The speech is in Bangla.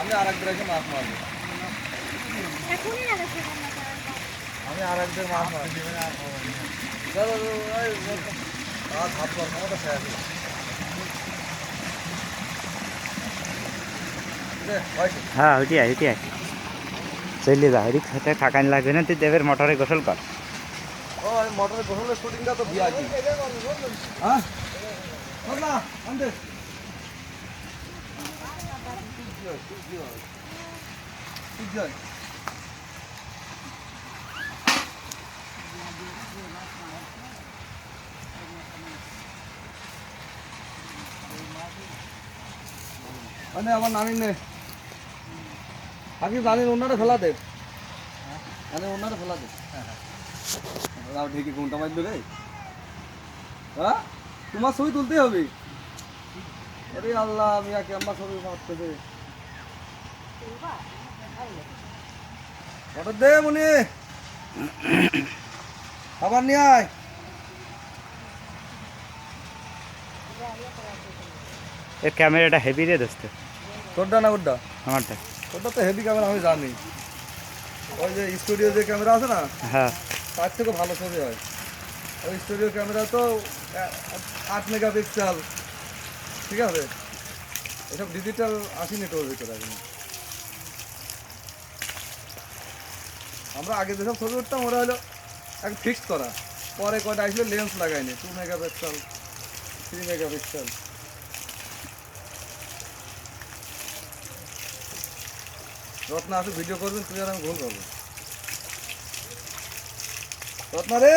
আমি আর এসে মাছ মারবো। আমি আর একবার মাছ মারবো চলো আর ভাত কর ক্ষমতা শেষ হ্যাঁ ওইটি আয় ওইটি আয়। চলে যা রিক্সাতে থাকান লাগবে না তুই দেবের মোটরে গোসল কর। ও আমি মোটরের গোসলের শুটিংটা তো ভিআইপি হ্যাঁ? মানে আমার নানি নে আগে জানি ওনারা ফেলা দে। জানি ওনারা ফেলা দে। রাও ঠিকই কোনটা মারলো রে। হ্যাঁ? তোমার ছবি তুলতেই হবে। আরে আল্লাহ আমি আর ক্যাম্বা ছবি মারতে দে অর্ডার দে মনি। খাবার নিয়ে আয়। এর ক্যামেরাটা হেভি রে দোস্ত। তোরটা না ওরটা? আমারটা। ওটা তো হেভি ক্যামেরা আমি জানি। ওই যে স্টুডিও যে ক্যামেরা আছে না হ্যাঁ। তার থেকে ভালো ছবি হয়। ওই স্টুডিও ক্যামেরা তো আট মেগাপিক্সেল। ঠিক আছে? এসব ডিজিটাল আসেনি তোর ভিতরে এখন। আমরা আগে যেসব ছবি উঠতাম, ওরা হলো এক ফিক্সড করা। পরে কয়টা আসলে lens লাগাইনি two mega megapixel three megapixel. Ratna আসে ভিডিও করবেন, তুই আর আমি ভুল করব রত্না রে!